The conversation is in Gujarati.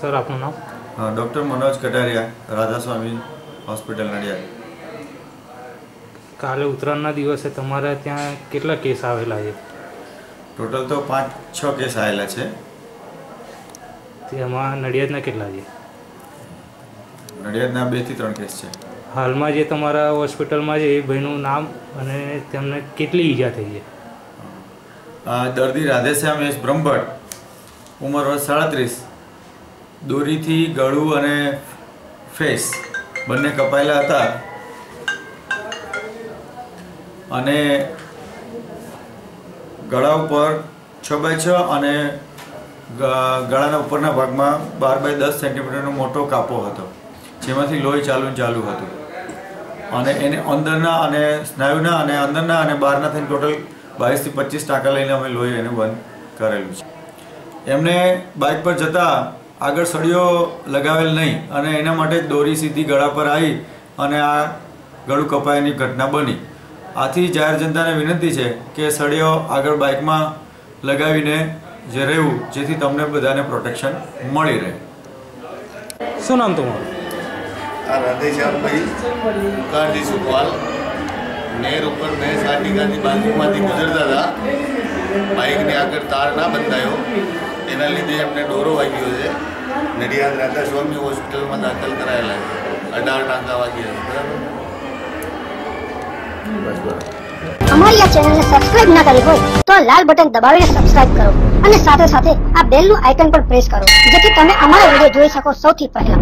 સર આપનું નામ? Doctor Manoj Kataria Radhaswami hospital Nadiad. કાલે ઉત્તરાયણના દિવસે તમારે ત્યાં કેટલા કેસ આવેલા છે? ટોટલ તો પાંચ છ કેસ આવેલા છે. તેમાં નડિયાદના કેટલા છે? નડિયાદના બેથી ત્રણ કેસ છે. હાલમાં જે તમારા હોસ્પિટલમાં છે એ ભાઈનું નામ અને તેમને કેટલી ઈજા થઈ છે? દર્દી રાધેશ્યામ એસ બ્રહ્મભટ્ટ ઉંમર વર્ષ સાડત્રીસ. દોરીથી ગળું અને ફેસ બંને કપાયેલા હતા. અને ગળા ઉપર છ બાય છ અને ગળાના ઉપરના ભાગમાં બાર બાય દસ સેન્ટીમીટરનો મોટો કાપો હતો, જેમાંથી લોહી ચાલુ ચાલુ હતું. અને એને અંદરના અને સ્નાયુના અને અંદરના અને બહારના થઈને ટોટલ બાવીસથી પચીસ ટાંકા લઈને અમે લોહી એને બંધ કરેલું છે. એમને બાઇક પર જતા આગળ સળીઓ લગાવેલ નહીં અને એના માટે જ દોરી સીધી ગળા પર આવી અને આ ગળું કપાયાની ઘટના બની. આથી જાહેર જનતાને વિનંતી છે કે સળીઓ આગળ બાઇકમાં લગાવીને જે રહેવું જેથી તમને બધાને પ્રોટેક્શન મળી રહે. શું નામ તમારું? આ રાધેશ્યામભાઈ ઉકાળજી સુખવાલ. નેર ઉપર ભેંસ વાટિકાની બાજુમાંથી ગુજરતા હતા. બાઇકની આગળ તાર ના બંધાયો. એના લીધે એમને ડોરો વાગ્યો છે. નડિયાદ રાધા સ્વામી હોસ્પિટલમાં દાખલ કરાયેલા છે. અઢાર ટાંકા વાગ્યા છે. બરાબર? અમારી આ ચેનલને સબસ્ક્રાઇબ ના કરી હોય તો લાલ બટન દબાવીને સબસ્ક્રાઇબ કરો અને સાથે સાથે આ બેલનું આઇકન પણ પ્રેસ કરો, જેથી તમે અમારા વીડિયો જોઈ શકો સૌથી પહેલા.